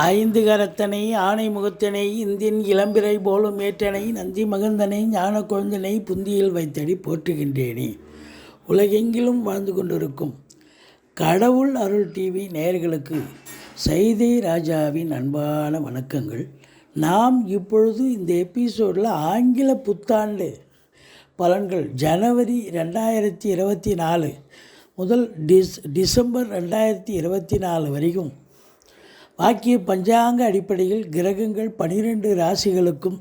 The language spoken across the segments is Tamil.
ஐந்து கரத்தனை ஆணை முகத்தனை இந்தின் இளம்பிறை போலும் ஏற்றனை நந்தி மகந்தனை ஞான குழந்தனை புந்தியில் வைத்தடி போற்றுகின்றேனே. உலகெங்கிலும் வாழ்ந்து கொண்டிருக்கும் கடவுள் அருள் டிவி நேயர்களுக்கு சைதை ராஜாவின் அன்பான வணக்கங்கள். நாம் இப்பொழுது இந்த எபிசோடில் ஆங்கில புத்தாண்டு பலன்கள் ஜனவரி ரெண்டாயிரத்தி இருபத்தி நாலு முதல் டிஸ் டிசம்பர் ரெண்டாயிரத்தி இருபத்தி நாலு வரைக்கும் வாக்கிய பஞ்சாங்க அடிப்படையில் கிரகங்கள் பனிரெண்டு ராசிகளுக்கும்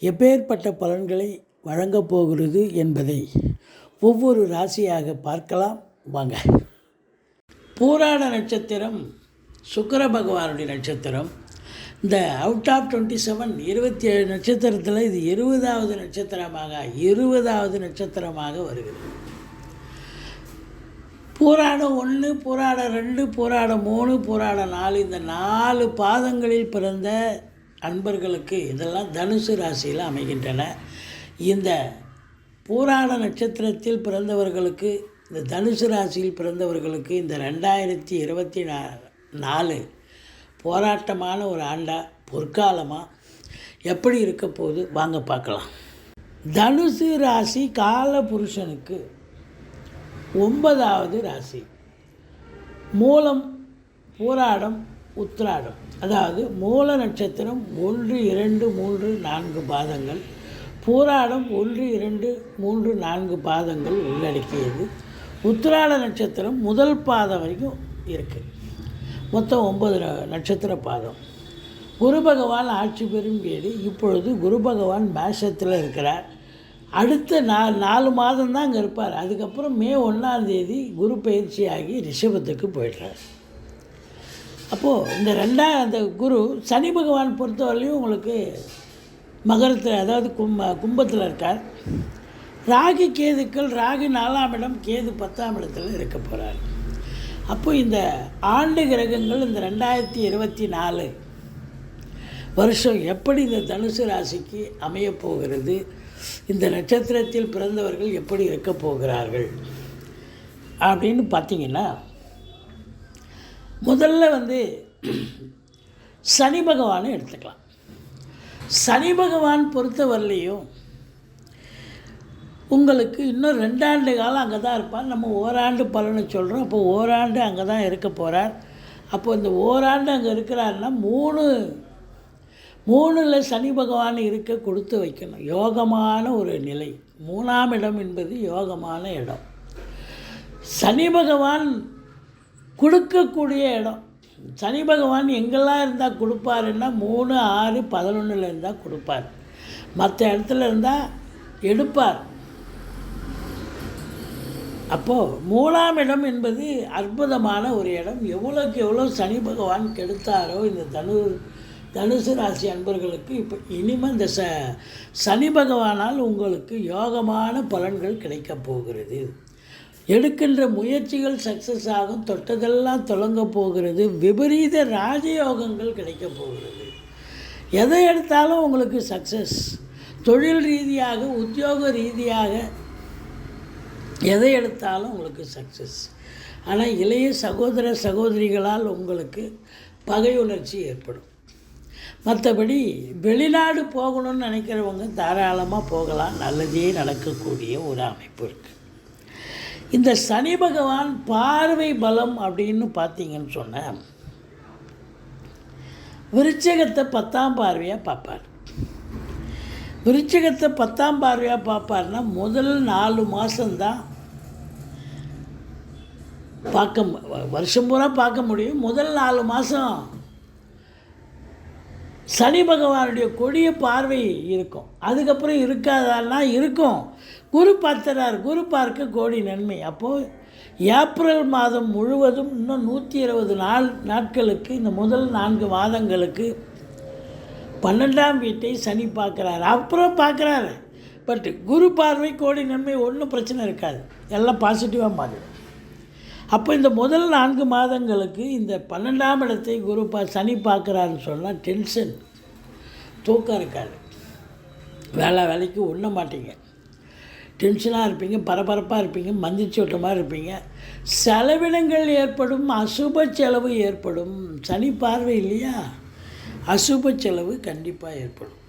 எப்பேற்பட்ட பலன்களை வழங்கப் போகிறது என்பதை ஒவ்வொரு ராசியாக பார்க்கலாம். வாங்க. பூராட நட்சத்திரம் சுக்கர பகவானுடைய நட்சத்திரம். இந்த அவுட் ஆஃப் டுவெண்ட்டி செவன் இருபத்தி ஏழு நட்சத்திரத்தில் இது இருபதாவது நட்சத்திரமாக இருபதாவது நட்சத்திரமாக வருகிறது. பூராடம் ஒன்று பூராடம் ரெண்டு பூராடம் மூணு பூராடம் நாலு. இந்த நாலு பாதங்களில் பிறந்த அன்பர்களுக்கு இதெல்லாம் தனுசு ராசியில் அமைகின்றன. இந்த பூராட நட்சத்திரத்தில் பிறந்தவர்களுக்கு இந்த தனுசு ராசியில் பிறந்தவர்களுக்கு இந்த ரெண்டாயிரத்தி இருபத்தி நா நாலு போராட்டமான ஒரு ஆண்டா பொற்காலமாக எப்படி இருக்க போகுது? வாங்க பார்க்கலாம். தனுசு ராசி கால புருஷனுக்கு ஒன்பதாவது ராசி. மூலம் பூராடம் உத்ராடம் அதாவது மூல நட்சத்திரம் ஒன்று இரண்டு மூன்று நான்கு பாதங்கள். பூராடம் ஒன்று இரண்டு மூன்று நான்கு பாதங்கள் உள்ளடக்கியது. உத்திராட நட்சத்திரம் முதல் பாதம் வரைக்கும் இருக்குது மொத்தம் ஒன்பது நட்சத்திர பாதம். குரு பகவான் ஆட்சி பெறும் வீடு. இப்பொழுது குரு பகவான் மேஷத்தில் இருக்கிறார். அடுத்த நா நாலு மாதம் தான் அங்கே இருப்பார். அதுக்கப்புறம் மே ஒன்றாந்தேதி குரு குரு பயிற்சியாகி ரிஷபத்துக்கு போயிடுறார். அப்போது இந்த ரெண்டாம் அந்த குரு சனி பகவான் பொறுத்தவரையிலையும் உங்களுக்கு மகரத்தில் அதாவது கும்ப கும்பத்தில் இருக்கார். ராகு கேதுக்கள் ராகு நாலாம் இடம் கேது பத்தாம் இடத்துல இருக்க போகிறார் அப்போ இந்த ஆண்டு கிரகங்கள் இந்த ரெண்டாயிரத்தி இருபத்தி நாலு வருஷம் எப்படி இந்த தனுசு ராசிக்கு அமையப் போகிறது? இந்த நட்சத்திரத்தில் பிறந்தவர்கள் எப்படி இருக்கப் போகிறார்கள்? அப்படின்னு பார்த்தீங்கன்னா முதல்ல வந்து சனி பகவானை எடுத்துக்கலாம். சனி பகவான் பொறுத்தவரையிலையும் உங்களுக்கு இன்னும் ரெண்டாண்டு காலம் அங்கே தான் இருப்பார். நம்ம ஓராண்டு பலனை சொல்கிறோம் அப்போ ஓராண்டு அங்கே தான் இருக்க போகிறார் அப்போ இந்த ஓராண்டு அங்கே இருக்கிறாருன்னா மூணு மூணில் சனி பகவான் இருக்க கொடுத்து வைக்கணும். யோகமான ஒரு நிலை. மூணாம் இடம் என்பது யோகமான இடம். சனி பகவான் கொடுக்கக்கூடிய இடம். சனி பகவான் எங்கெல்லாம் இருந்தால் கொடுப்பாருன்னா மூணு ஆறு பதினொன்றில் இருந்தால் கொடுப்பார். மற்ற இடத்துல இருந்தால் எடுப்பார். அப்போது மூணாம் இடம் என்பது அற்புதமான ஒரு இடம். எவ்வளோக்கு எவ்வளோ சனி பகவான் கெடுத்தாரோ இந்த தனு தனுசு ராசி அன்பர்களுக்கு இப்போ இனிமேல் இந்த ச சனி பகவானால் உங்களுக்கு யோகமான பலன்கள் கிடைக்கப் போகிறது. எடுக்கின்ற முயற்சிகள் சக்ஸஸ் ஆகும் தொட்டதெல்லாம் தொடங்க போகிறது விபரீத ராஜயோகங்கள் கிடைக்கப் போகிறது. எதை எடுத்தாலும் உங்களுக்கு சக்ஸஸ் தொழில் ரீதியாக உத்தியோக ரீதியாக எதை எடுத்தாலும் உங்களுக்கு சக்ஸஸ் ஆனால் இளைய சகோதர சகோதரிகளால் உங்களுக்கு பகை உணர்ச்சி ஏற்படும். மற்றபடி வெளிநாடு போகணும்னு நினைக்கிறவங்க தாராளமாக போகலாம். நல்லதே நடக்கக்கூடிய ஒரு அமைப்பு இருக்குது இந்த சனி பகவான் பார்வை பலம் அப்படின்னு பார்த்தீங்கன்னு சொன்னால் விருச்சகத்தை பத்தாம் பார்வையாக பார்ப்பார். விருச்சகத்தை பத்தாம் பார்வையாக பார்ப்பார்னா முதல் நாலு மாதம்தான் பார்க்க மு- வருஷம் பூரா பார்க்க முடியும். முதல் நாலு மாதம் சனி பகவானுடைய கொடிய பார்வை இருக்கும். அதுக்கப்புறம் இருக்காதான்னா இருக்கும். குரு பார்த்துறார் குரு பார்க்க கோடி நன்மை. அப்போது ஏப்ரல் மாதம் முழுவதும் இன்னும் நூற்றி இருபது நாள் நாட்களுக்கு இந்த முதல் நான்கு மாதங்களுக்கு பன்னெண்டாம் வீட்டை சனி பார்க்குறாரு. அப்புறம் பார்க்குறாரு. பட் குரு பார்வை கோடி நன்மை ஒன்றும் பிரச்சனை இருக்காது. எல்லாம் பாசிட்டிவாக மாறிடும் அப்போ இந்த முதல் நான்கு மாதங்களுக்கு இந்த பன்னெண்டாம் இடத்தை குரு பா சனி பார்க்குறாருன்னு சொன்னால் டென்ஷன். தூக்கம் இருக்காது. வேலை வேலைக்கு உண்ண மாட்டீங்க. டென்ஷனாக இருப்பீங்க பரபரப்பாக இருப்பீங்க மந்திச்சு விட்ட மாதிரி இருப்பீங்க. செலவினங்கள் ஏற்படும் அசுப செலவு ஏற்படும். சனி பார்வை இல்லையா? அசுப செலவு கண்டிப்பாக ஏற்படும்.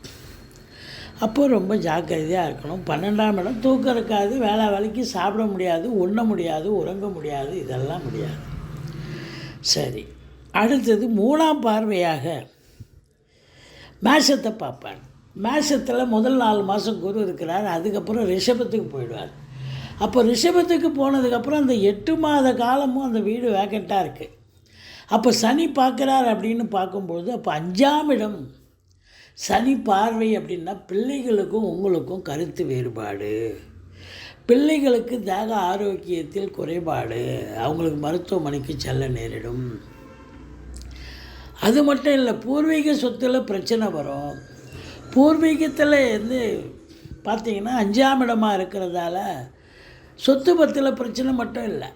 அப்போ ரொம்ப ஜாக்கிரதையாக இருக்கணும். பன்னெண்டாம் இடம் தூக்கம் இருக்காது வேலை வேலைக்கு சாப்பிட முடியாது உண்ண முடியாது உறங்க முடியாது இதெல்லாம் முடியாது. சரி அடுத்தது மூணாம் பார்வையாக மேஷத்தை பார்ப்பார். மேஷத்தில் முதல் நாலு மாதம் குரு இருக்கிறார் அதுக்கப்புறம் ரிஷபத்துக்கு போயிடுவார். அப்போ ரிஷபத்துக்கு போனதுக்கப்புறம் அந்த எட்டு மாத காலமும் அந்த வீடு வேக்கண்ட்டாக இருக்குது அப்போ சனி பார்க்குறார் அப்படின்னு பார்க்கும்பொழுது அப்போ அஞ்சாம் இடம் சனி பார்வை அப்படின்னா பிள்ளைகளுக்கும் உங்களுக்கும் கருத்து வேறுபாடு. பிள்ளைகளுக்கு தேக ஆரோக்கியத்தில் குறைபாடு. அவங்களுக்கு மருத்துவமனைக்கு செல்ல நேரிடும். அது மட்டும் இல்லை பூர்வீக சொத்தில் பிரச்சனை வரும். பூர்வீகத்தில் வந்து பார்த்திங்கன்னா அஞ்சாம் இடமாக இருக்கிறதால சொத்து பத்தில் பிரச்சனை மட்டும் இல்லை.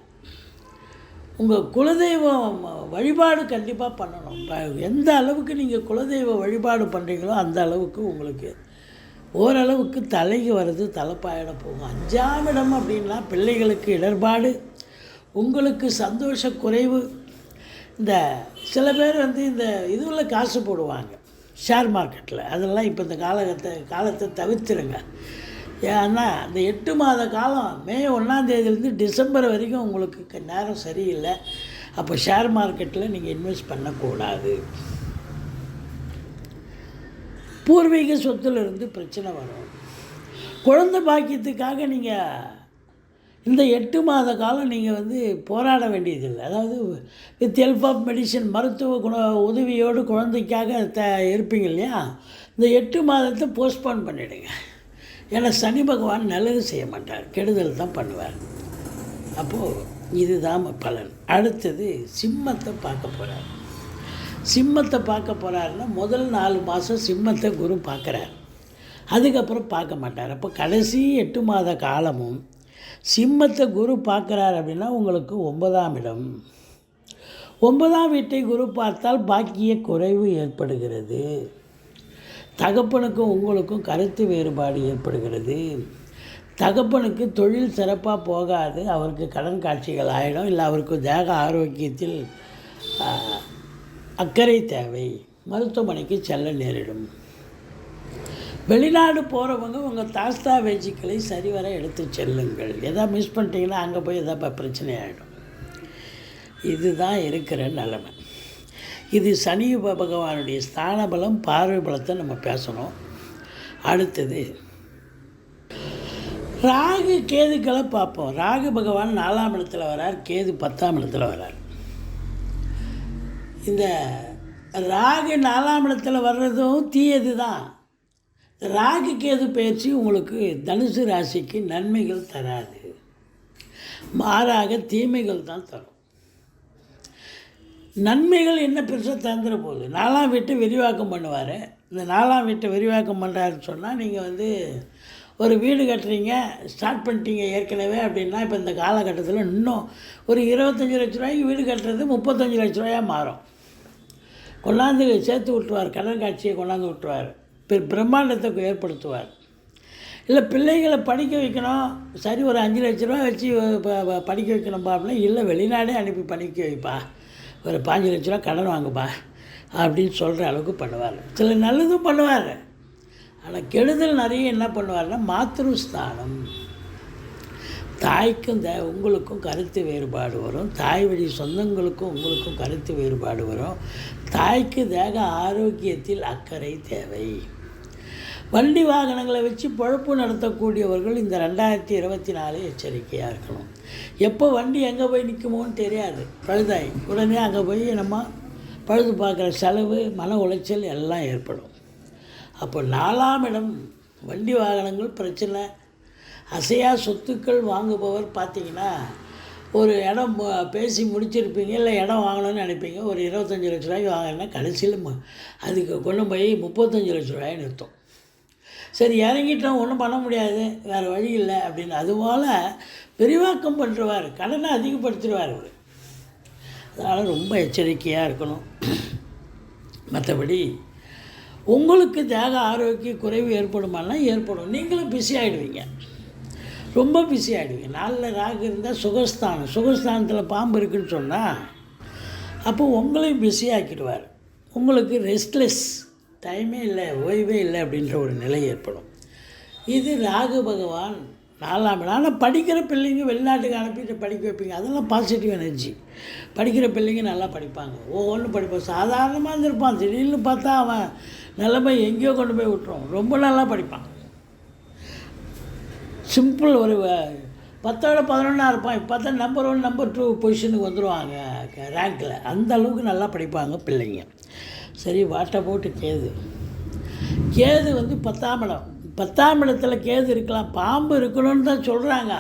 உங்கள் குலதெய்வம் வழிபாடு கண்டிப்பாக பண்ணணும். எந்த அளவுக்கு நீங்கள் குலதெய்வ வழிபாடு பண்ணுறீங்களோ அந்த அளவுக்கு உங்களுக்கு ஓரளவுக்கு தலைக்கு வர்றது தலைப்பாயிட போகும். அஞ்சாம் இடம் அப்படின்னா பிள்ளைகளுக்கு இடர்பாடு உங்களுக்கு சந்தோஷ குறைவு. இந்த சில பேர் வந்து இந்த இதுவில் காசு போடுவாங்க. ஷேர் மார்க்கெட்டில் அதெல்லாம் இப்போ இந்த காலகத்தை காலத்தை தவிர்த்துருங்க. ஏன்னா இந்த எட்டு மாத காலம் மே ஒன்றாந்தேதியிலேருந்து டிசம்பர் வரைக்கும் உங்களுக்கு க- நேரம் சரியில்லை. அப்போ ஷேர் மார்க்கெட்டில் நீங்கள் இன்வெஸ்ட் பண்ணக்கூடாது. பூர்வீக சொத்துலேருந்து பிரச்சனை வரும். குழந்தை பாக்கியத்துக்காக நீங்கள் இந்த எட்டு மாத காலம் நீங்கள் வந்து போராட வேண்டியதில்லை. அதாவது வித் ஹெல்ப் ஆஃப் மெடிசன் மருத்துவ குண உதவியோடு குழந்தைக்காக த இருப்பீங்க இல்லையா? இந்த எட்டு மாதத்தை போஸ்ட்போன் பண்ணிவிடுங்க ஏன்னா சனி பகவான் நல்லது செய்ய மாட்டார் கெடுதல் தான் பண்ணுவார். அப்போது இதுதான் பலன். அடுத்தது சிம்மத்தை பார்க்க போகிறார் சிம்மத்தை பார்க்க போகிறாருன்னா முதல் நாலு மாதம் சிம்மத்தை குரு பார்க்குறார். அதுக்கப்புறம் பார்க்க மாட்டார். அப்போ கடைசி எட்டு மாத காலமும் சிம்மத்தை குரு பார்க்குறார் அப்படின்னா உங்களுக்கு ஒன்பதாம் இடம். ஒன்பதாம் வீட்டை குரு பார்த்தால் பாக்கிய குறைவு ஏற்படுகிறது. தகப்பனுக்கும் உங்களுக்கும் கருத்து வேறுபாடு ஏற்படுகிறது. தகப்பனுக்கு தொழில் சிறப்பாக போகாது. அவருக்கு கடன் காட்சிகள் ஆகிடும் இல்லை அவருக்கு தேக ஆரோக்கியத்தில் அக்கறை தேவை. மருத்துவமனைக்கு செல்ல நேரிடும். வெளிநாடு போகிறவங்க உங்கள் தாஸ்தா வேஜிக்களை சரிவர எடுத்து செல்லுங்கள். எதாவது மிஸ் பண்ணிட்டீங்கன்னா அங்கே போய் எதாவது பிரச்சனை ஆகிடும் இதுதான் இருக்கிற நிலைமை. இது சனி பகவானுடைய ஸ்தான பலம் பார்வை பலத்தை நம்ம பேசணும். அடுத்தது ராகு கேதுக்களை பார்ப்போம். ராகு பகவான் நாலாம் இடத்துல வரார் கேது பத்தாம் இடத்துல வரார். இந்த ராகு நாலாம் இடத்துல வர்றதும் தீயது தான். ராகு கேது பயிற்சி உங்களுக்கு தனுசு ராசிக்கு நன்மைகள் தராது. மாறாக தீமைகள் தான் தரும். நன்மைகள் என்ன பெருசாக தந்துட போகுது? நாலாம் வீட்டை விரிவாக்கம் பண்ணுவார். இந்த நாலாம் வீட்டை விரிவாக்கம் பண்ணுறாருன்னு சொன்னால் நீங்கள் வந்து ஒரு வீடு கட்டுறீங்க ஸ்டார்ட் பண்ணிட்டீங்க ஏற்கனவே அப்படின்னா இப்போ இந்த காலகட்டத்தில் இன்னும் ஒரு இருபத்தஞ்சி லட்ச ரூபாய்க்கு வீடு கட்டுறது முப்பத்தஞ்சு லட்ச ரூபாயாக மாறும். கொண்டாந்து சேர்த்து விட்டுருவார் கடன் காட்சியை கொண்டாந்து விட்டுருவார். பெ- பிரம்மாண்டத்தை ஏற்படுத்துவார். இல்லை பிள்ளைகளை படிக்க வைக்கணும். சரி ஒரு அஞ்சு லட்ச ரூபா வச்சு படிக்க வைக்கணும்பா அப்படின்னா இல்லை வெளிநாடே அனுப்பி படிக்க வைப்பா. ஒரு பாஞ்சு லட்ச ரூபா கடன் வாங்குப்பா அப்படின்னு சொல்கிற அளவுக்கு பண்ணுவார். சில நல்லதும் பண்ணுவார். ஆனால் கெடுதல் நிறைய என்ன பண்ணுவார்னா மாத்திருஸ்தானம் தாய்க்கும் த உங்களுக்கும் கருத்து வேறுபாடு வரும். தாய் வழி சொந்தங்களுக்கும் உங்களுக்கும் கருத்து வேறுபாடு வரும். தாய்க்கு தேக ஆரோக்கியத்தில் அக்கறை தேவை. வண்டி வாகனங்களை வச்சு பொழப்பு நடத்தக்கூடியவர்கள் இந்த ரெண்டாயிரத்தி இருபத்தி நாலு எச்சரிக்கையாக இருக்கணும். எப்போ வண்டி எங்கே போய் நிற்குமோன்னு தெரியாது. பழுதாய் உடனே அங்கே போய் நம்ம பழுது பார்க்குற செலவு மன உளைச்சல் எல்லாம் ஏற்படும். அப்போ நாலாம் இடம் வண்டி வாகனங்கள் பிரச்சனை. அசையா சொத்துக்கள் வாங்குபவர் பார்த்தீங்கன்னா ஒரு இடம் பேசி முடிச்சிருப்பீங்க இல்லை இடம் வாங்கணும்னு நினைப்பீங்க. ஒரு இருபத்தஞ்சி லட்ச ரூபாய்க்கு வாங்கினா கடைசியில் அதுக்கு கொண்டு போய் முப்பத்தஞ்சு லட்ச ரூபாய் நிறுத்தும். சரி இறங்கிட்டோம் ஒன்றும் பண்ண முடியாது வேறு வழி இல்லை அப்படின்னு. அதுபோல் விரிவாக்கம் பண்ணுறவார் கடனை அதிகப்படுத்திடுவார் அவர். அதனால் ரொம்ப எச்சரிக்கையாக இருக்கணும். மற்றபடி உங்களுக்கு தேக ஆரோக்கிய குறைவு ஏற்படுமானா ஏற்படும். நீங்களும் பிஸி ஆகிடுவீங்க ரொம்ப பிஸி ஆகிடுவீங்க நாளில் ராகு இருந்தால் சுகஸ்தானம். சுகஸ்தானத்தில் பாம்பு இருக்குன்னு சொன்னால் அப்போ உங்களையும் பிஸி ஆக்கிடுவார். உங்களுக்கு ரெஸ்ட்லெஸ் டைமே இல்லை ஓய்வே இல்லை அப்படின்ற ஒரு நிலை ஏற்படும். இது ராகு பகவான் நாலாம் இடம். ஆனால் படிக்கிற பிள்ளைங்க வெளிநாட்டுக்கு அனுப்பிட்டு படிக்க வைப்பீங்க. அதெல்லாம் பாசிட்டிவ் எனர்ஜி படிக்கிற பிள்ளைங்க நல்லா படிப்பாங்க. ஒவ்வொன்றும் படிப்பான் சாதாரணமாக இருந்திருப்பான். திடீர்னு பார்த்தா அவன் நிலைமை எங்கேயோ கொண்டு போய் விட்டுரும். ரொம்ப நல்லா படிப்பான். சிம்பிள் ஒரு பத்தோட பதினொன்றா இருப்பான். இப்போ பார்த்தா நம்பர் ஒன் நம்பர் டூ பொசிஷனுக்கு வந்துடுவாங்க ரேங்க்கில் அந்த அளவுக்கு நல்லா படிப்பாங்க பிள்ளைங்க. சரி வாட்டை போட்டு கேது. கேது வந்து பத்தாம் இடம். பத்தாம் இடத்துல கேது இருக்கலாம் பாம்பு இருக்கணும்னு தான் சொல்கிறாங்க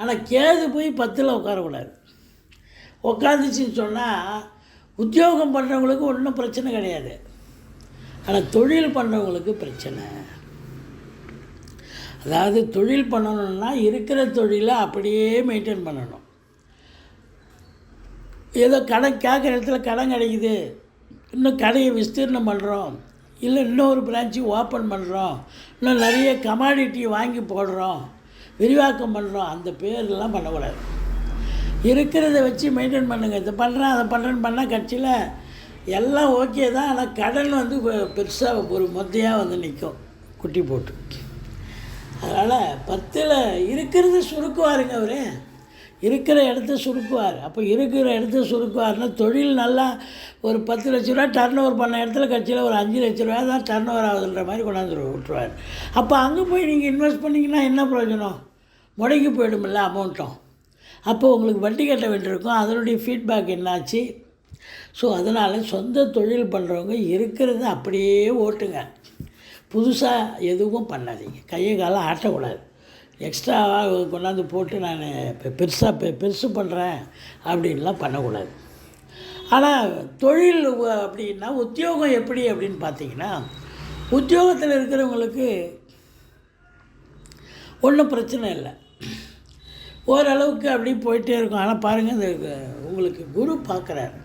ஆனால் கேது போய் பத்தில் உட்காரக்கூடாது உட்காந்துச்சின்னு சொன்னால் உத்தியோகம் பண்ணுறவங்களுக்கு ஒன்றும் பிரச்சனை கிடையாது. ஆனால் தொழில் பண்ணுறவங்களுக்கு பிரச்சனை. அதாவது தொழில் பண்ணணும்னா இருக்கிற தொழிலை அப்படியே மெயின்டைன் பண்ணணும். ஏதோ கடன் கேட்குற இடத்துல கடன் கிடைக்குது. இன்னும் கடையை விஸ்தீர்ணம் பண்ணுறோம் இல்லை இன்னொரு பிரான்ச்சு ஓப்பன் பண்ணுறோம் இன்னும் நிறைய கமாடிட்டி வாங்கி போடுறோம். விரிவாக்கம் பண்ணுறோம் அந்த பேர்லாம் பண்ணக்கூடாது. இருக்கிறத வச்சு மெயின்டைன் பண்ணுங்கள் இதை பண்ணுறேன் அதை பண்ணுறேன்னு பண்ணால் கட்சியில் எல்லாம் ஓகே தான். ஆனால் கடன் வந்து பெருசாக ஒரு மொத்தையாக வந்து நிற்கும் குட்டி போட்டு. அதனால் பத்தில் இருக்கிறது சுருக்குவாருங்க அவர். இருக்கிற இடத்த சுருக்குவார். அப்போ இருக்கிற இடத்த சுருக்குவார்னா தொழில் நல்லா ஒரு பத்து லட்ச ரூபா டர்ன் ஓவர் பண்ண இடத்துல கட்சியில் ஒரு அஞ்சு லட்ச ரூபா தான் டர்ன் ஓவர் ஆகுதுன்ற மாதிரி கொண்டாந்து விட்டுருவார். அப்போ அங்கே போய் நீங்கள் இன்வெஸ்ட் பண்ணிங்கன்னா என்ன பிரயோஜனம்? முடங்கி போயிடுமில்ல அமௌண்ட்டும் அப்போ உங்களுக்கு வட்டி கட்ட வேண்டியிருக்கும். அதனுடைய ஃபீட்பேக் என்னாச்சு? ஸோ அதனால் சொந்த தொழில் பண்ணுறவங்க இருக்கிறத அப்படியே ஓட்டுங்க. புதுசாக எதுவும் பண்ணாதீங்க. கையை காலம் ஆட்டக்கூடாது. எக்ஸ்ட்ராவாக கொண்டாந்து போட்டு நான் இப்போ பெருசாக பெ பெருசு பண்ணுறேன் அப்படின்லாம் பண்ணக்கூடாது. ஆனால் தொழில் அப்படின்னா உத்தியோகம் எப்படி அப்படின்னு பார்த்தீங்கன்னா உத்தியோகத்தில் இருக்கிறவங்களுக்கு ஒன்றும் பிரச்சனை இல்லை. ஓரளவுக்கு அப்படி போயிட்டே இருக்கும். ஆனால் பாருங்கள் இந்த உங்களுக்கு குரு பார்க்குறாரு.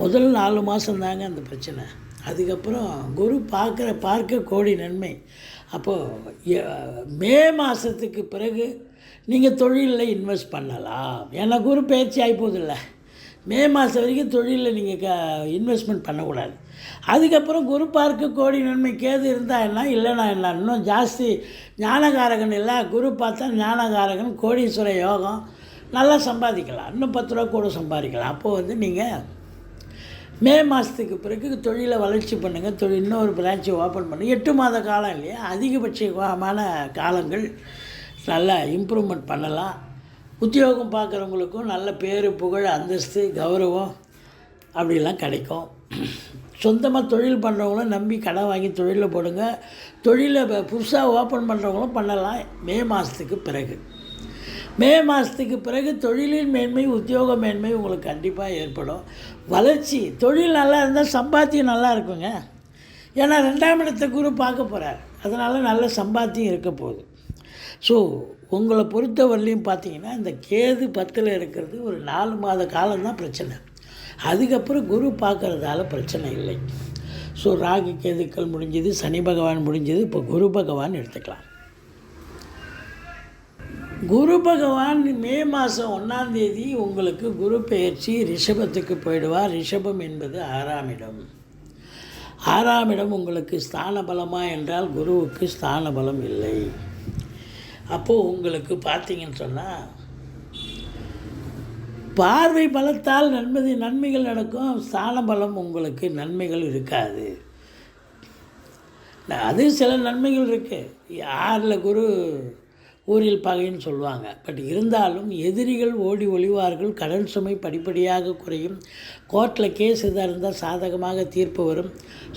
முதல் நாலு மாதம் தாங்க அந்த பிரச்சனை. அதுக்கப்புறம் குரு பார்க்குற பார்க்க கோடி நன்மை. அப்போது மே மாதத்துக்கு பிறகு நீங்கள் தொழிலில் இன்வெஸ்ட் பண்ணலாம். எனக்கு ஒரு பேச்சு ஆகிப்போதில்ல மே மாதம் வரைக்கும் தொழிலில் நீங்கள் க இன்வெஸ்ட்மெண்ட் பண்ணக்கூடாது. அதுக்கப்புறம் குரு பார்க்க கோடி நன்மை கேது இருந்தால் என்ன இல்லைனா என்ன? இன்னும் ஜாஸ்தி ஞானகாரகன் இல்லை குரு பார்த்தா ஞானகாரகன் கோடீஸ்வர யோகம் நல்லா சம்பாதிக்கலாம். இன்னும் பத்து ரூபா கூட சம்பாதிக்கலாம். அப்போது வந்து நீங்கள் மே மாதத்துக்கு பிறகு தொழிலை வளர்ச்சி பண்ணுங்கள் தொழில் இன்னொரு பிரான்ச்சை ஓப்பன் பண்ணுங்கள் எட்டு மாத காலம் இல்லையா? அதிகபட்சமான காலங்கள். நல்லா இம்ப்ரூவ்மெண்ட் பண்ணலாம். உத்தியோகம் பார்க்குறவங்களுக்கும் நல்ல பேர் புகழ் அந்தஸ்து கௌரவம் அப்படிலாம் கிடைக்கும். சொந்தமாக தொழில் பண்ணுறவங்களும் நம்பி கடன் வாங்கி தொழிலில் போடுங்க. தொழிலை புதுசாக ஓப்பன் பண்ணுறவங்களும் பண்ணலாம் மே மாதத்துக்கு பிறகு. மே மாதத்துக்கு பிறகு தொழிலின் மேன்மை உத்தியோக மேன்மை உங்களுக்கு கண்டிப்பாக ஏற்படும். வளர்ச்சி தொழில் நல்லா இருந்தால் சம்பாத்தியம் நல்லா இருக்குங்க. ஏன்னா ரெண்டாம் இடத்த குரு பார்க்க போகிறார் அதனால் நல்ல சம்பாத்தியம் இருக்க போகுது. ஸோ உங்களை பொறுத்தவரையிலையும் பார்த்தீங்கன்னா இந்த கேது பத்தில் இருக்கிறது ஒரு நாலு மாத காலம்தான் பிரச்சனை. அதுக்கப்புறம் குரு பார்க்குறதால பிரச்சனை இல்லை. ஸோ ராகு கேதுக்கள் முடிஞ்சது சனி பகவான் முடிஞ்சது இப்போ குரு பகவான் எடுத்துக்கலாம். குரு பகவான் மே மாதம் ஒன்றாந்தேதி உங்களுக்கு குரு பெயர்ச்சி ரிஷபத்துக்கு போயிடுவார். ரிஷபம் என்பது ஆறாம் இடம். ஆறாம் இடம் உங்களுக்கு ஸ்தான பலமா என்றால் குருவுக்கு ஸ்தான பலம் இல்லை. அப்போது உங்களுக்கு பார்த்தீங்கன்னு சொன்னால் பார்வை பலத்தால் நன்மதி நன்மைகள் நடக்கும். ஸ்தான பலம் உங்களுக்கு நன்மைகள் இருக்காது. அது சில நன்மைகள் இருக்குது யாரில் குரு ஊரில் பகைன்னு சொல்லுவாங்க. பட் இருந்தாலும் எதிரிகள் ஓடி ஒளிவார்கள் கடன் சுமை படிப்படியாக குறையும். கோர்ட்டில் கேஸ் எதாக இருந்தால் சாதகமாக தீர்ப்பு வரும்.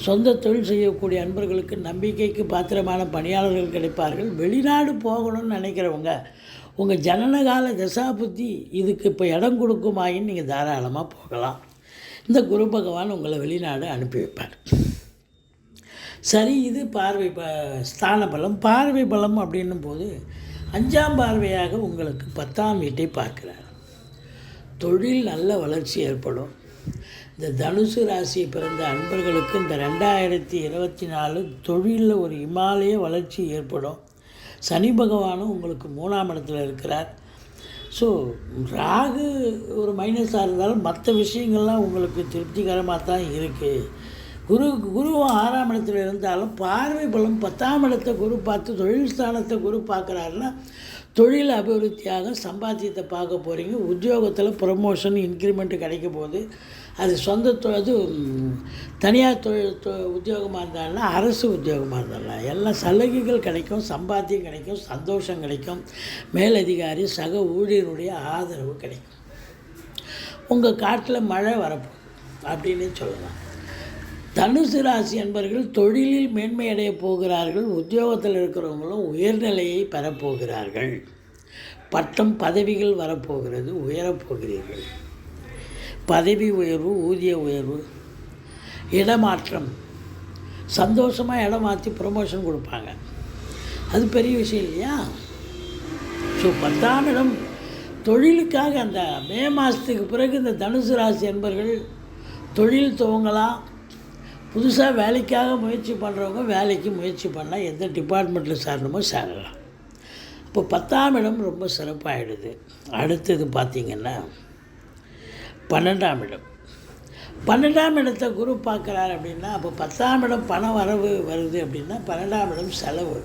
சொந்த தொழில் செய்யக்கூடிய அன்பர்களுக்கு நம்பிக்கைக்கு பாத்திரமான பணியாளர்கள் கிடைப்பார்கள். வெளிநாடு போகணும்னு நினைக்கிறவங்க உங்கள் ஜனனகால தசாபுத்தி இதுக்கு இப்போ இடம் கொடுக்குமாயின்னு நீங்கள் தாராளமாக போகலாம். இந்த குரு பகவான் உங்களை வெளிநாடு அனுப்பி வைப்பார். சரி இது பார்வை ப ஸ்தான பலம் பார்வை பலம் அப்படின்னும் போது அஞ்சாம் பார்வையாக உங்களுக்கு பத்தாம் வீட்டை பார்க்கிறார். தொழில் நல்ல வளர்ச்சி ஏற்படும். இந்த தனுசு ராசியை பிறந்த அன்பர்களுக்கு இந்த ரெண்டாயிரத்தி இருபத்தி நாலு தொழிலில் ஒரு இமாலய வளர்ச்சி ஏற்படும். சனி பகவானும் உங்களுக்கு மூணாம் இடத்துல இருக்கிறார். ஸோ ராகு ஒரு மைனஸாக இருந்தாலும் மற்ற விஷயங்கள்லாம் உங்களுக்கு திருப்திகரமாக தான் இருக்குது குரு குருவும் ஆறாம் இடத்துல இருந்தாலும் பார்வை பலம் பத்தாம் இடத்தை குரு பார்த்து தொழில் ஸ்தானத்தை குரு பார்க்குறாருன்னா தொழில் அபிவிருத்தியாக சம்பாத்தியத்தை பார்க்க போகிறீங்க உத்தியோகத்தில் ப்ரமோஷன் இன்க்ரிமெண்ட்டு கிடைக்க போகுது. அது சொந்த அது தனியார் தொழில் தொ உத்தியோகமாக இருந்தாலும் அரசு உத்தியோகமாக இருந்தாலும் எல்லா சலுகைகள் கிடைக்கும் சம்பாத்தியம் கிடைக்கும் சந்தோஷம் கிடைக்கும். மேலதிகாரி சக ஊழியருடைய ஆதரவு கிடைக்கும். உங்கள் காட்டில் மழை வரப்போகுது அப்படின்னு சொல்லலாம். தனுசு ராசி என்பவர்கள் தொழிலில் மேன்மையடைய போகிறார்கள் உத்தியோகத்தில் இருக்கிறவங்களும் உயர்நிலையை பெறப்போகிறார்கள். பட்டம் பதவிகள் வரப்போகிறது உயரப் போகிறீர்கள் பதவி உயர்வு ஊதிய உயர்வு இடமாற்றம். சந்தோஷமாக இடம் மாற்றி ப்ரொமோஷன் கொடுப்பாங்க. அது பெரிய விஷயம் இல்லையா? ஸோ பத்தாம் இடம் தொழிலுக்காக அந்த மே மாதத்துக்கு பிறகு இந்த தனுசு ராசி என்பர்கள் தொழில் துவங்கலாம். புதுசாக வேலைக்காக முயற்சி பண்ணுறவங்க வேலைக்கு முயற்சி பண்ணால் எந்த டிபார்ட்மெண்ட்டில் சேரணுமோ சேரலாம். இப்போ பத்தாம் இடம் ரொம்ப சிறப்பாகிடுது அடுத்தது பார்த்திங்கன்னா பன்னெண்டாம் இடம். பன்னெண்டாம் இடத்தை குரு பார்க்குறாரு அப்படின்னா அப்போ பத்தாம் இடம் பண வரவு வருது அப்படின்னா பன்னெண்டாம் இடம் செலவு.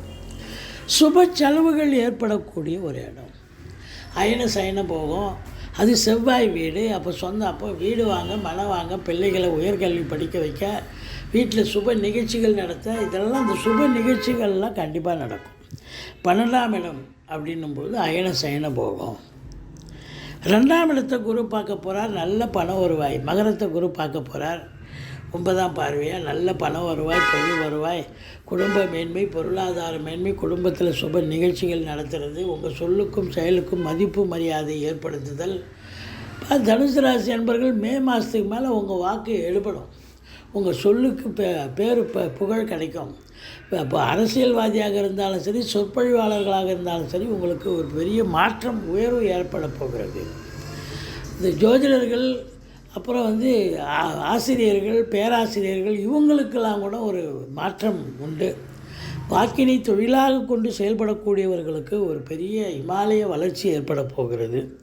சுப செலவுகள் ஏற்படக்கூடிய ஒரு இடம். அயன சயன போகும். அது செவ்வாய் வீடு. அப்போ சொந்த அப்போ வீடு வாங்க மனம் வாங்க பிள்ளைகளை உயர்கல்வி படிக்க வைக்க வீட்டில் சுப நிகழ்ச்சிகள் நடத்த இதெல்லாம் அந்த சுப நிகழ்ச்சிகள்லாம் கண்டிப்பாக நடக்கும். பன்னெண்டாம் இடம் அப்படின்னும்போது அயன சயன போகும். ரெண்டாம் இடத்தை குரு பார்க்க போகிறார் நல்ல பணம் வருவாய். மகரத்தை குரு பார்க்க போகிறார் ஒன்பதாம் பார்வையாக நல்ல பணம் வருவாய் தொழில் வருவாய். குடும்ப மேன்மை பொருளாதார மேன்மை குடும்பத்தில் சுப நிகழ்ச்சிகள் நடத்துறது உங்கள் சொல்லுக்கும் செயலுக்கும் மதிப்பு மரியாதை ஏற்படுத்துதல். இப்போ தனுசு ராசி அன்பர்கள் மே மாதத்துக்கு மேலே உங்கள் வாக்கு எடுபடும் உங்கள் சொல்லுக்கு பே பேர் ப புகழ் கிடைக்கும். இப்போ அரசியல்வாதியாக இருந்தாலும் சரி சொற்பொழிவாளர்களாக இருந்தாலும் சரி உங்களுக்கு ஒரு பெரிய மாற்றம் உயர்வு ஏற்பட போகிறது. இந்த ஜோதிடர்கள் அப்புறம் வந்து ஆ- ஆசிரியர்கள் பேராசிரியர்கள் இவங்களுக்கெல்லாம் கூட ஒரு மாற்றம் உண்டு. வாக்கினை தொழிலாக கொண்டு செயல்படக்கூடியவர்களுக்கு ஒரு பெரிய இமாலய வளர்ச்சி ஏற்பட போகிறது.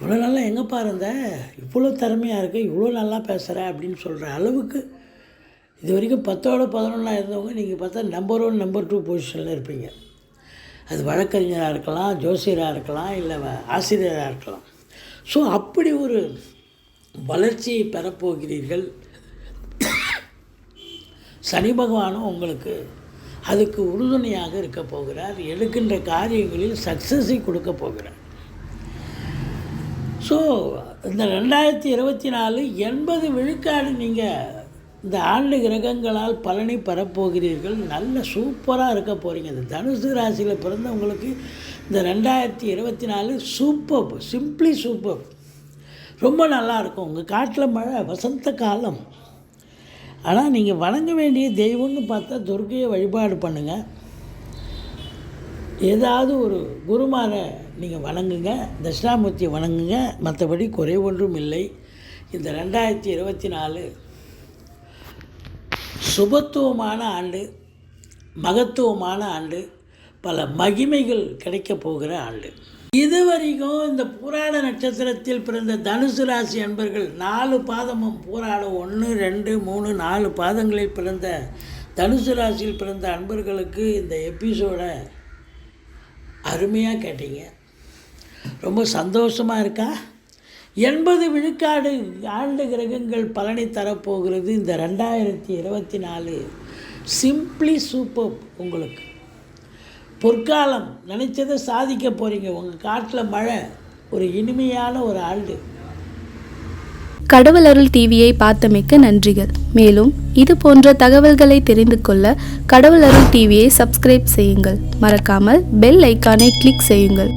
இவ்வளோ நல்லா எங்கேப்பா இருந்த? இவ்வளோ திறமையாக இருக்க இவ்வளோ நல்லா பேசுகிற அப்படின்னு சொல்கிற அளவுக்கு இது வரைக்கும் பத்தோட பதினொன்றா இருந்தவங்க நீங்கள் பார்த்தா நம்பர் ஒன் நம்பர் டூ பொசிஷனில் இருப்பீங்க. அது வழக்கறிஞராக இருக்கலாம் ஜோசியராக இருக்கலாம் இல்லை ஆசிரியராக இருக்கலாம். ஸோ அப்படி ஒரு வளர்ச்சியை பெறப்போகிறீர்கள். சனி பகவானும் உங்களுக்கு அதுக்கு உறுதுணையாக இருக்க போகிறார். எடுக்கின்ற காரியங்களில் சக்ஸஸை கொடுக்க போகிறார். ஸோ இந்த ரெண்டாயிரத்தி இருபத்தி நாலு எண்பது விழுக்காடு நீங்கள் இந்த ஆண்டு கிரகங்களால் பலனை பெறப்போகிறீர்கள். நல்ல சூப்பராக இருக்க போகிறீங்க இந்த தனுசு ராசியில் பிறந்தவங்களுக்கு இந்த ரெண்டாயிரத்தி இருபத்தி நாலு சூப்பர் சிம்பிளி சூப்பர் ரொம்ப நல்லாயிருக்கும். உங்கள் காட்டில் மழை வசந்த காலம். ஆனால் நீங்கள் வணங்க வேண்டிய தெய்வம்னு பார்த்தா துர்க்கையை வழிபாடு பண்ணுங்கள் ஏதாவது ஒரு குருமாரை நீங்கள் வணங்குங்க தட்சிணாமூர்த்தியை வணங்குங்க மற்றபடி குறை ஒன்றும் இல்லை. இந்த ரெண்டாயிரத்தி இருபத்தி நாலு சுபத்துவமான ஆண்டு மகத்துவமான ஆண்டு பல மகிமைகள் கிடைக்கப் போகிற ஆண்டு. இதுவரைக்கும் இந்த பூராட நட்சத்திரத்தில் பிறந்த தனுசு ராசி அன்பர்கள் நாலு பாதமும் பூராடம் ஒன்று ரெண்டு மூணு நாலு பாதங்களில் பிறந்த தனுசு ராசியில் பிறந்த அன்பர்களுக்கு இந்த எபிசோடை அருமையாக கேட்டீங்க. ரொம்ப சந்தோஷமாக இருக்கா? எண்பது விழுக்காடு ஆண்டு கிரகங்கள் பலனை தரப்போகிறது இந்த ரெண்டாயிரத்தி இருபத்தி நாலு. சிம்பிளி சூப்பர் உங்களுக்கு. பொற்காலம் நினச்சதை சாதிக்க போகிறீங்க உங்கள் காட்டில் மழை ஒரு இனிமையான ஒரு ஆண்டு கடவுள் அருள் டிவியை பார்த்தமைக்க நன்றிகள். மேலும் இது போன்ற தகவல்களை தெரிந்து கொள்ள கடவுள் அருள் டிவியை சப்ஸ்கிரைப் செய்யுங்கள். மறக்காமல் பெல் ஐக்கானை கிளிக் செய்யுங்கள்.